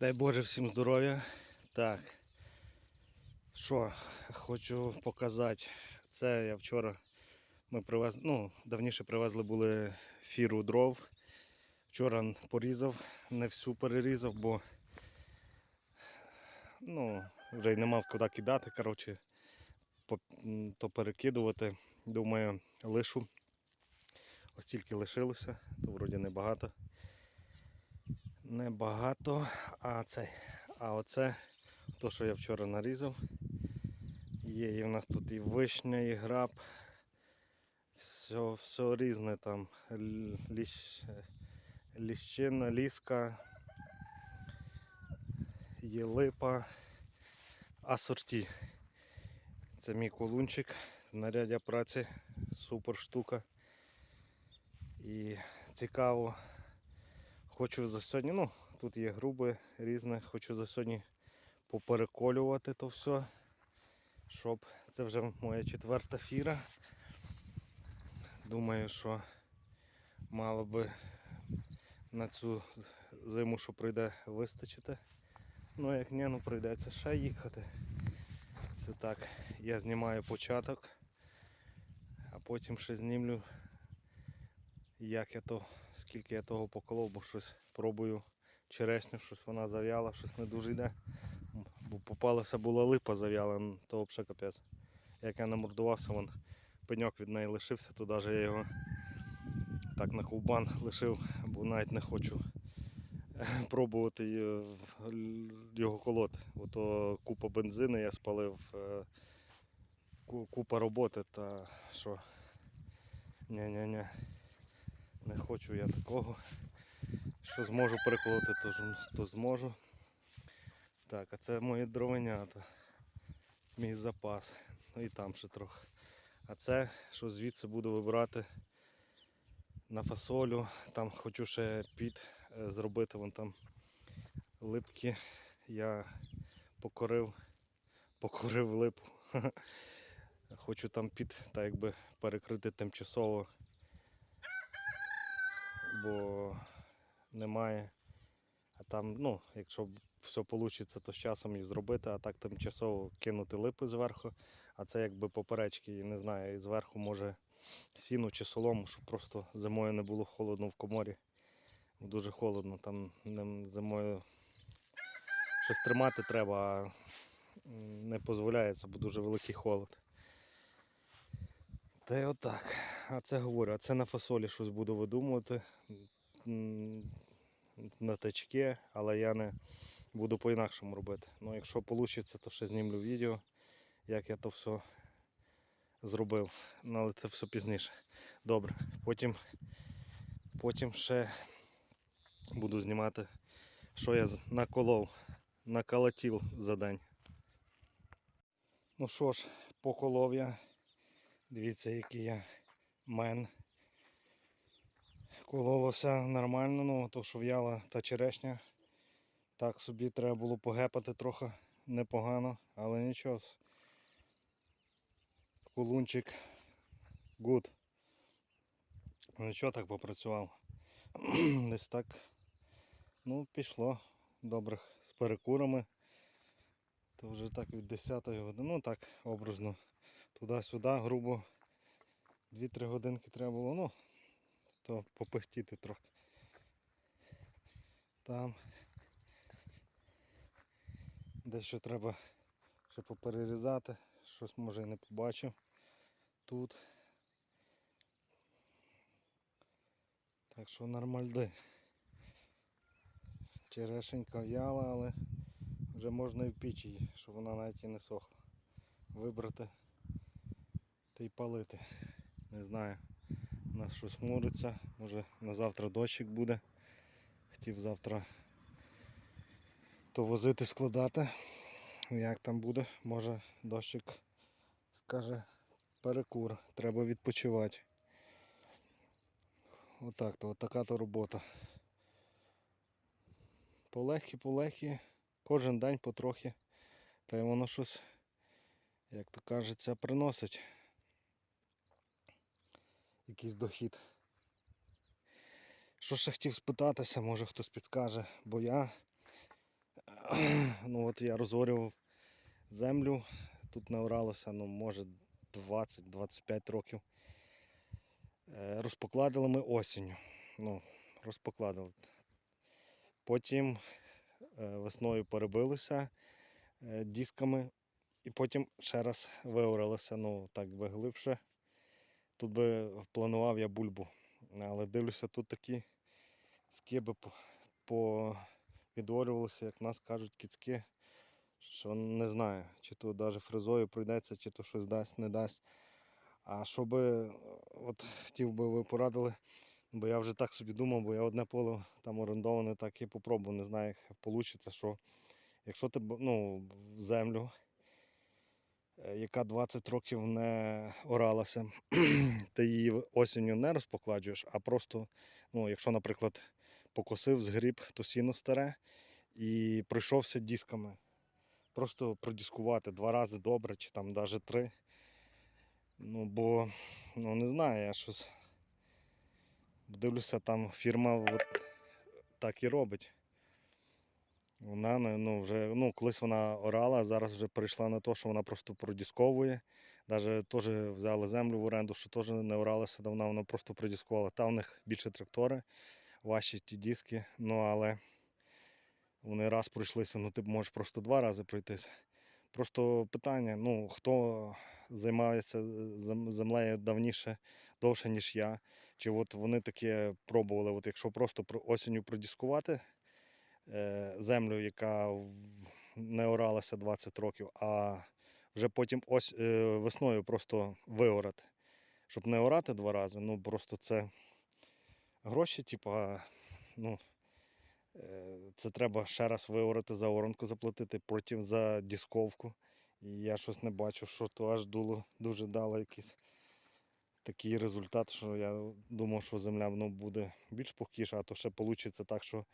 Дай Боже всім здоров'я. Так. Що хочу показати. Це я вчора ми привезли, ну, давніше привезли були фіру дров. Вчора порізав, не всю перерізав, бо ну, вже й не мав куди кидати. Коротше, то перекидувати. Думаю, лишу. Ось тільки лишилося, то вроді небагато. Небагато. А це, а оце то, що я вчора нарізав. Є і в нас тут і вишня, і граб. Все, все різне там. Ліщ, ліщина, ліска, є липа, асорті. Це мій колунчик, знаряддя праці, супер штука. І цікаво. Хочу за сьогодні, ну, тут є груби різне, хочу за сьогодні попереколювати то все. Щоб це вже моя четверта фіра. Думаю, що мало би на цю зиму, що прийде, вистачити. Ну як ні, ну прийдеться ще їхати. Це так, я знімаю початок, а потім ще знімлю, як я то, скільки я того поколов, бо щось пробую черешню, щось вона зав'яла, щось не дуже йде. Бо попалася була липа зав'яла, то взагалі капець. Як я намордувався, вон пеньок від неї лишився, то навіть я його так на ковбан лишив, бо навіть не хочу пробувати його колоти. Ото купа бензину я спалив, е, купа роботи та що. Ні-ні-ні. Не хочу я такого. Що зможу переколоти, то, то зможу. Так, а це мої дровенята. Мій запас. Ну і там ще трохи. А це, що звідси буду вибирати на фасолю. Там хочу ще під е, зробити. Вон там липки. Я покорив, покорив липу. Хочу там під так якби перекрити тимчасово, бо немає. А там, ну, якщо все вийде, то з часом і зробити, а так тимчасово кинути липи зверху. А це якби поперечки, і не знаю, і зверху може сіну чи солому, щоб просто зимою не було холодно в коморі. Дуже холодно, там зимою щось тримати треба, а не дозволяється, бо дуже великий холод. Та й отак. А це говорю, а це на фасолі щось буду видумувати. На тачки, але я не буду по-інакшому робити. Ну, якщо вийде, то ще знімлю відео, як я то все зробив. Ну, але це все пізніше. Добре. Потім, потім ще буду знімати, що я наколов, наколотів за день. Ну що ж, поколов я. Дивіться, який я мен. Кололося нормально, ну то що в'яла та черешня. Так собі треба було погепати трохи непогано, але нічого. Кулунчик гуд. Ну нічого так попрацював. Десь так. Ну, пішло. Добрих з перекурами. То вже так від 10 години. Ну так, образно. Туди-сюди, грубо. 2-3 годинки треба було, ну, то попихтіти трохи. Там дещо треба ще поперерізати, щось може і не побачив. Тут. Так що нормальди. Черешенька в'яла, але вже можна і в піч її, щоб вона навіть і не сохла. Вибрати та й палити. Не знаю. У нас щось хмуриться, може на завтра дощик буде. Хотів завтра то возити, складати. Як там буде, може дощик скаже перекур, треба відпочивати. Отак то, отака то робота. Полегкі, полегкі, кожен день потрохи. Та й воно щось, як то кажеться, приносить якийсь дохід. Що ще хотів спитатися, може хтось підскаже, бо я ну от я розорював землю. Тут не оралося, ну, може, 20-25 років. Е, Розпокладили ми осінню. Ну, розпокладили. Потім е, весною перебилися е, дисками, і потім ще раз виоралися, ну так би глибше. Тут би планував я бульбу. Але дивлюся, тут такі скиби по, по відорювалися, як нас кажуть, кіцьки, що не знаю, чи то навіть фрезою пройдеться, чи то щось дасть, не дасть. А що би, от хотів би ви порадили, бо я вже так собі думав, бо я одне поле там орендоване, так і попробую, не знаю, як вийде, що якщо ти ну, землю, яка 20 років не оралася, ти її осінню не розпокладжуєш, а просто, ну, якщо, наприклад, покосив, згріб, то сіно старе і пройшовся дисками. Просто продіскувати два рази добре, чи там навіть три. Ну, бо, ну не знаю, я щось дивлюся, там фірма от так і робить. Вона не- ну, вже, ну, колись вона орала, а зараз вже перейшла на те, що вона просто продісковує. Навіть теж взяли землю в оренду, що теж не оралася давно, вона просто продіскувала. Та в них більше трактори, важчі ті диски, ну але вони раз пройшлися, ну ти можеш просто два рази пройтися. Просто питання, ну, хто займається землею давніше, довше, ніж я. Чи от вони таке пробували, от якщо просто про- осінню продіскувати землю, яка не оралася 20 років, а вже потім ось е, весною просто виорати. Щоб не орати два рази, ну просто це гроші, типа, ну, е, це треба ще раз виорати за оранку заплатити, потім за дісковку. І я щось не бачу, що то аж дуло дуже дало якийсь такий результат, що я думав, що земля ну, буде більш пухкіша, а то ще вийде так, що е,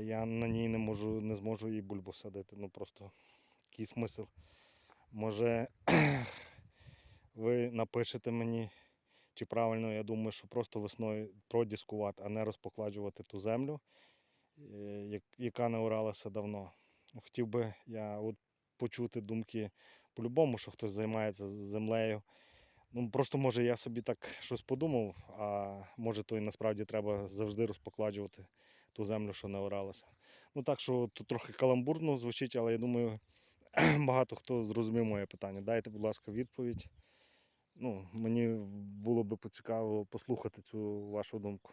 я на ній не можу, не зможу і бульбу садити. Ну просто який смисл. Може ви напишете мені, чи правильно, я думаю, що просто весною продіскувати, а не розпокладжувати ту землю, е, яка не оралася давно. Хотів би я от почути думки по-любому, що хтось займається землею. Ну, просто може я собі так щось подумав, а може то і насправді треба завжди розпокладжувати ту землю, що не оралася. Ну так що тут трохи каламбурно звучить, але я думаю, багато хто зрозумів моє питання. Дайте, будь ласка, відповідь. Ну, мені було би поцікаво послухати цю вашу думку.